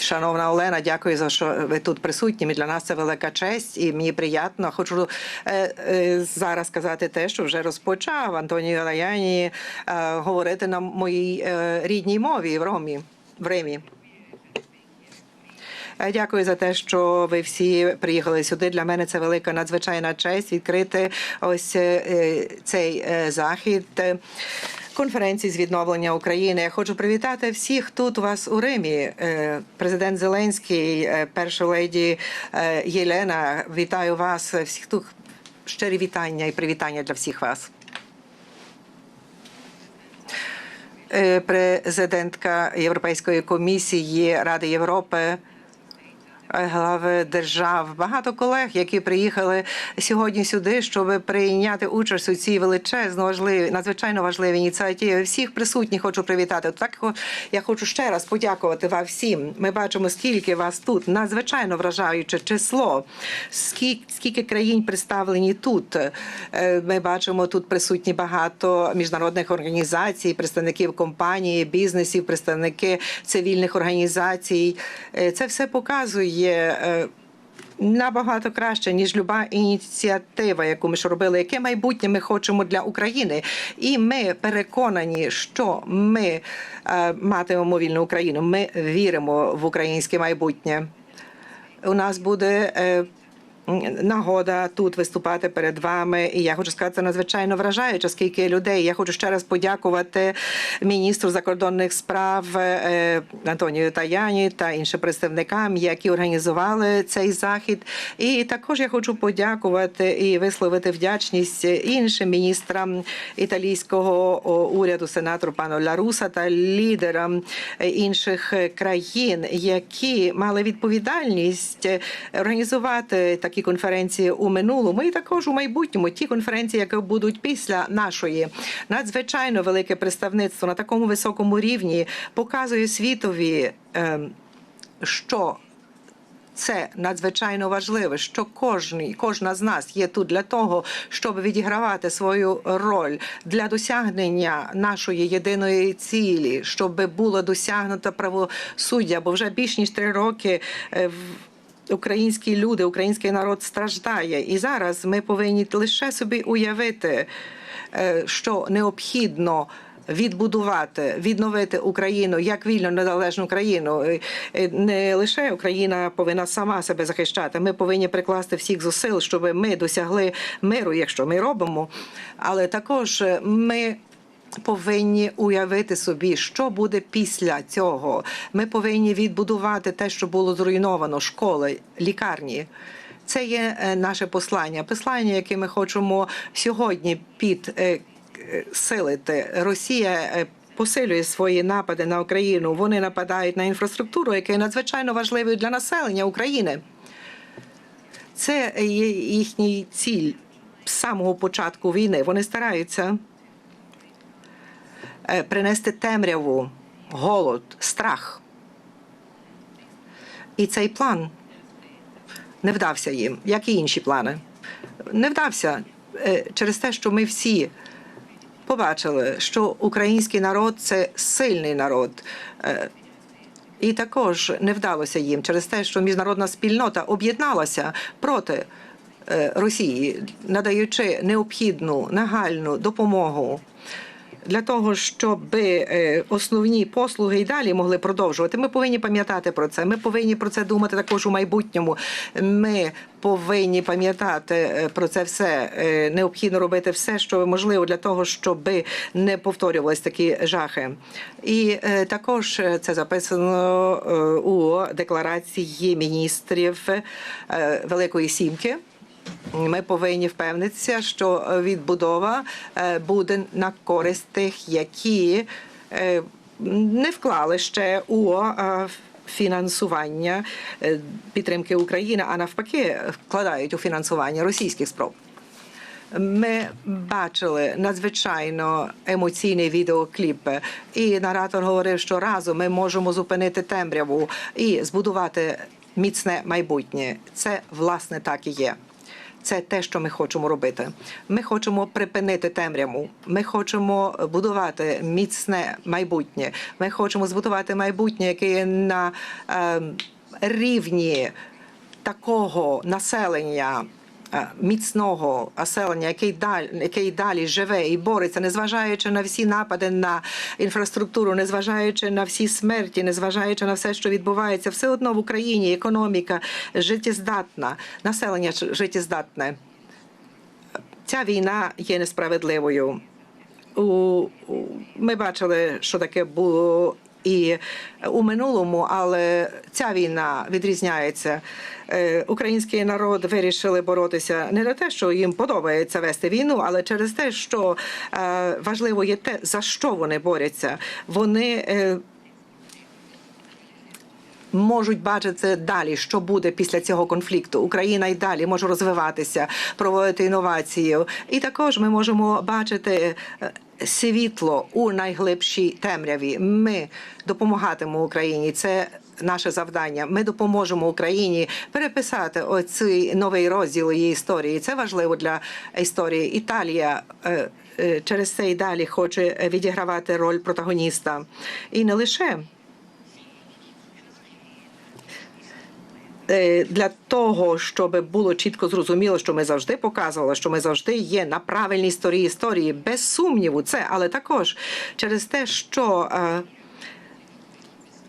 Шановна Олена, дякую за що ви тут присутні. Для нас це велика честь, і мені приємно. Хочу е, е, зараз сказати те, що вже розпочав Антоніо Лаяні е, говорити на моїй е, рідній мові в Ромі в Римі. Е, Дякую за те, що ви всі приїхали сюди. Для мене це велика надзвичайна честь відкрити ось е, цей е, захід. Конференції з відновлення України. Я хочу привітати всіх тут у вас у Римі. Е, Президент Зеленський, е, перша леді е, Єлена. Вітаю вас всіх тут. Щирі вітання і привітання для всіх вас. Президентка Європейської комісії Ради Європи глави держав, багато колег, які приїхали сьогодні сюди, щоб прийняти участь у цій величезно важливій, надзвичайно важливій ініціативі. Всіх присутніх хочу привітати. Так я хочу ще раз подякувати вам всім. Ми бачимо, скільки вас тут надзвичайно вражаюче число. Скільки, скільки країн представлені тут. Е, Ми бачимо тут присутні багато міжнародних організацій, представників компанії, бізнесів, представники цивільних організацій. Е, Це все показує е, набагато краще ніж люба ініціатива, яку ми ж робили, яке майбутнє ми хочемо для України, і ми переконані, що ми е, матимемо вільну Україну. Ми віримо в українське майбутнє. У нас буде. Е, Нагода тут виступати перед вами, і я хочу сказати, це надзвичайно вражаюче, скільки людей. Я хочу ще раз подякувати міністру закордонних справ е, Антонію Таяні та іншим представникам, які організували цей захід. І також я хочу подякувати і висловити вдячність іншим міністрам італійського уряду, сенатору пану Ларуса та лідерам інших країн, які мали відповідальність організувати такі конференції у минулому і також у майбутньому. Ті конференції, які будуть після нашої надзвичайно велике представництво на такому високому рівні, показує світові, ем, що це надзвичайно важливо, що кожний, кожна з нас є тут для того, щоб відігравати свою роль для досягнення нашої єдиної цілі, щоб було досягнуто правосуддя, бо вже більш ніж три роки. Українські люди, український народ страждає, і зараз ми повинні лише собі уявити, е, що необхідно відбудувати, відновити Україну як вільну незалежну країну. Е, е, Не лише Україна повинна сама себе захищати. Ми повинні прикласти всіх зусиль, щоб ми досягли миру, якщо ми робимо. Але також ми повинні уявити собі, що буде після цього. Ми повинні відбудувати те, що було зруйновано, школи, лікарні. Це є е, наше послання. Послання, яке ми хочемо сьогодні під е, е. Росія. Посилює свої напади на Україну. Вони нападають на інфраструктуру, яка є надзвичайно важливою для населення України. Це є їхній ціль з самого початку війни. Вони стараються принести темряву, голод, страх. І цей план не вдався їм, як і інші плани. Не вдався е, через те, що ми всі побачили, що український народ це сильний народ. Е, І також не вдалося їм через те, що міжнародна спільнота об'єдналася проти е, Росії, надаючи необхідну нагальну допомогу для того, щоб е, основні послуги і далі могли продовжувати. Ми повинні пам'ятати про це. Ми повинні про це думати також у майбутньому. Ми повинні пам'ятати е, про це все. Е, Необхідно робити все, що можливо для того, щоб не повторювались такі жахи. І також це записано у декларації міністрів Великої Сімки. Ми повинні впевнитися, що відбудова е, буде на користь тих, які е, не вклали ще у е, фінансування е, підтримки України, а навпаки, вкладають у фінансування російських спроб. Ми бачили надзвичайно емоційний відеокліп, і наратор говорив, що разом ми можемо зупинити темряву і збудувати міцне майбутнє. Це власне так і є. Це те, що ми хочемо робити. Ми хочемо припинити темряву. Ми хочемо будувати міцне майбутнє. Ми хочемо збудувати майбутнє, яке на е, рівні такого населення. Е, Міцного населення, який далі, який далі живе і бореться, незважаючи на всі напади на інфраструктуру, незважаючи на всі смерті, незважаючи на все, що відбувається, все одно в Україні економіка життєздатна, населення життєздатне. Ця війна є несправедливою. Ми бачили, що таке було і у минулому, але ця війна відрізняється. Е, Український народ вирішили боротися не на те, що їм подобається вести війну, але через те, що е, важливо є те, за що вони борються. Вони е, можуть бачити далі, що буде після цього конфлікту. Україна й далі може розвиватися, проводити інновацію. І також ми можемо бачити світло у найглибшій темряві. Ми допомагатимемо Україні. Це наше завдання. Ми допоможемо Україні переписати оцей новий розділ її історії. Це важливо для історії. Італія. е, е, Через це і далі хоче відігравати роль протагоніста, і не лише для того, щоб було чітко зрозуміло, що ми завжди показували, що ми завжди є на правильній стороні історії, без сумніву, це, але також через те, що е,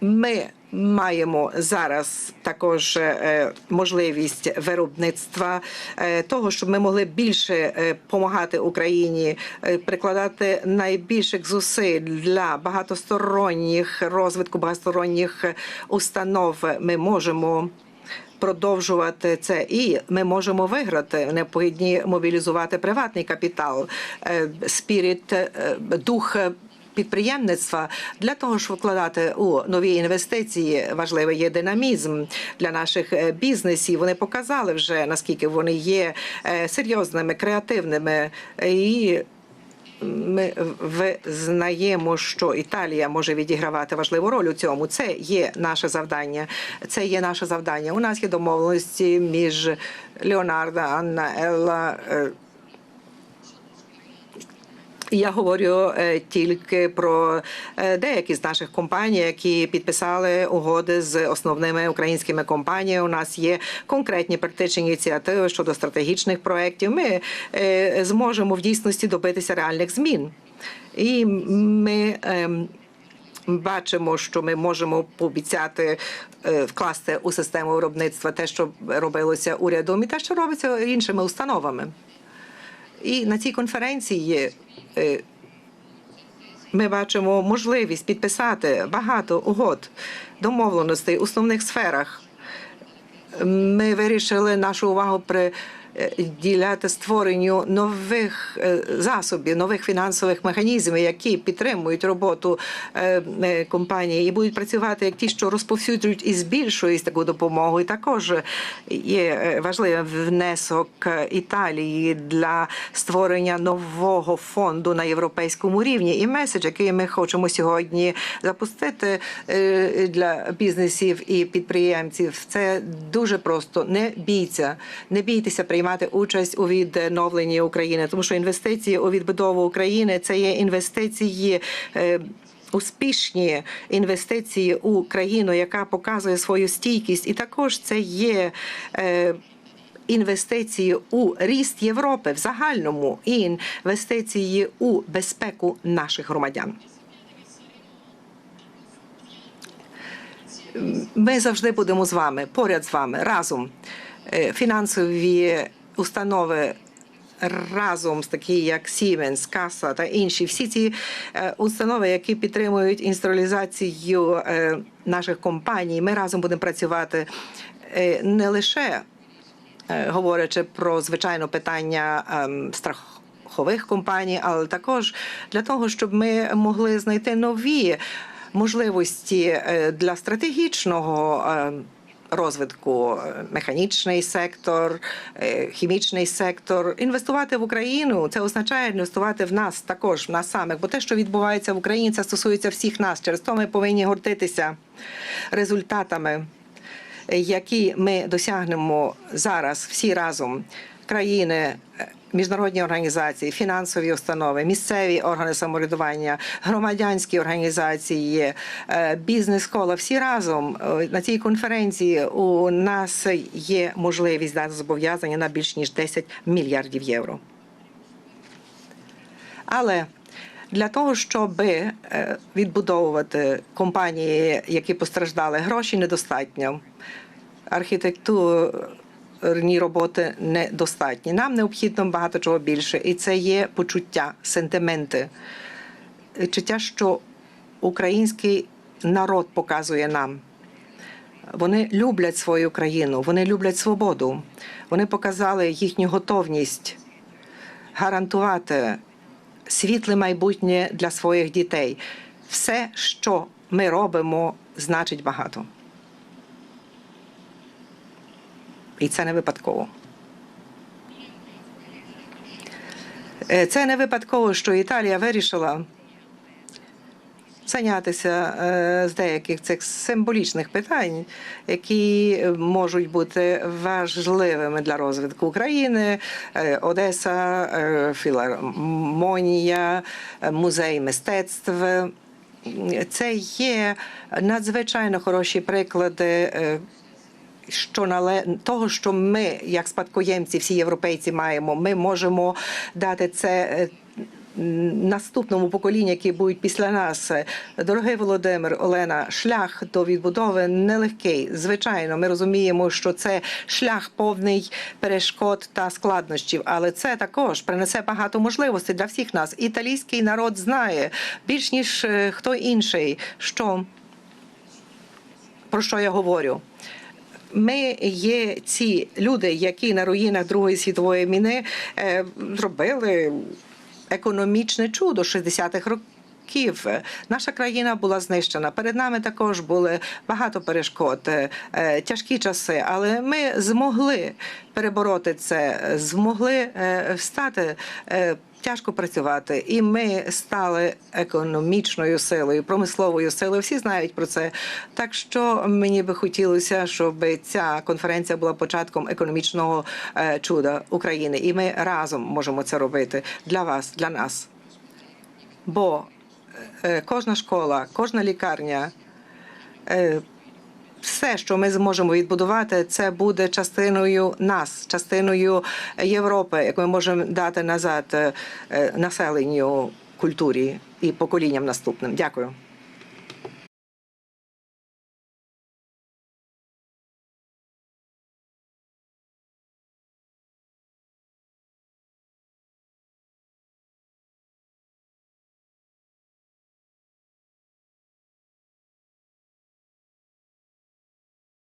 ми маємо зараз також е, можливість виробництва е, того, щоб ми могли більше допомагати Україні, е, прикладати найбільших зусиль для багатосторонніх розвитку багатосторонніх установ. Ми можемо продовжувати це, і ми можемо виграти. Необхідні мобілізувати приватний капітал, е, спіріт, е, дух. Підприємництва для того, щоб вкладати у нові інвестиції, важливий є динамізм для наших е, бізнесів. Вони показали вже наскільки вони є серйозними, креативними і. Ми визнаємо, що Італія може відігравати важливу роль у цьому. Це є наше завдання. Це є наше завдання. У нас є домовленості між Леонардо, Анна, Елла. Я говорю е, тільки про е, деякі з наших компаній, які підписали угоди з основними українськими компаніями. У нас є конкретні практичні ініціативи щодо стратегічних проєктів. Ми е, зможемо в дійсності добитися реальних змін. І ми ем, бачимо, що ми можемо пообіцяти вкласти у систему виробництва те, що робилося урядом, і те, що робиться іншими установами. І на цій конференції е, ми бачимо можливість підписати багато угод, домовленостей у основних сферах. Ми вирішили нашу увагу приділяти створенню нових е, засобів, нових фінансових механізмів, які підтримують роботу е, е, компанії і будуть працювати як ті, що розповсюджують і збільшують таку допомогу. І також є е, важливий внесок Італії для створення нового фонду на європейському рівні. І меседж, який ми хочемо сьогодні запустити е, для бізнесів і підприємців, це дуже просто. Не бійся, не бійтеся приймати участь у відновленні України, тому що інвестиції у відбудову України це є інвестиції. е, Успішні інвестиції у країну, яка показує свою стійкість, і також це є е, інвестиції у ріст Європи в загальному і інвестиції у безпеку наших громадян. Ми завжди будемо з вами, поряд з вами, разом. Е, Фінансові установи разом з такі, як Siemens, Каса та інші, всі ці е, установи, які підтримують інструалізацію е, наших компаній, ми разом будемо працювати е, не лише говорячи про звичайно питання ем, страхових компаній, але також для того, щоб ми могли знайти нові можливості для стратегічного. Розвитку е, механічний сектор, е, хімічний сектор, інвестувати в Україну це означає інвестувати в нас також в нас самих. Бо те, що відбувається в Україні, це стосується всіх нас. Через то ми повинні гордитися результатами, які ми досягнемо зараз всі разом. країни, міжнародні організації, фінансові установи, місцеві органи самоврядування, громадянські організації, е, бізнес-кола всі разом е, на цій конференції у нас є можливість дати зобов'язання на більш ніж 10 мільярдів євро. Але для того, щоб е, відбудовувати компанії, які постраждали, гроші недостатньо. Архітектурні роботи недостатні. Нам необхідно багато чого більше, і це є почуття, сентименти, чуття, що український народ показує нам. Вони люблять свою країну, вони люблять свободу. Вони показали їхню готовність гарантувати світле майбутнє для своїх дітей. Все, що ми робимо, значить багато. І це не випадково. Це не випадково, що Італія вирішила зайнятися з деяких цих символічних питань, які можуть бути важливими для розвитку України. Одеса, філармонія, музей мистецтв. Це є надзвичайно хороші приклади. Що нале того, що ми, як спадкоємці, всі європейці, маємо, ми можемо дати це. е, Наступному поколінню, які будуть після нас, дорогий Володимир Олена, шлях до відбудови нелегкий. Звичайно, ми розуміємо, що це шлях повний перешкод та складнощів, але це також принесе багато можливостей для всіх нас. Італійський народ знає більш ніж е, хто інший, що про що я говорю. Ми є ці люди, які на руїнах Другої світової війни е, зробили економічне чудо 60-х років. Наша країна була знищена. Перед нами також були багато перешкод, е, е, тяжкі часи, але ми змогли перебороти це, змогли встати. е, Тяжко працювати, і ми стали економічною силою, промисловою силою. Всі знають про це. Так що мені би хотілося, щоб ця конференція була початком економічного чуда України, і ми разом можемо це робити для вас, для нас. Бо кожна школа, кожна лікарня. е, все, що ми зможемо відбудувати, це буде частиною нас, частиною Європи, яку ми можемо дати назад е, населенню, культурі і поколінням наступним. Дякую.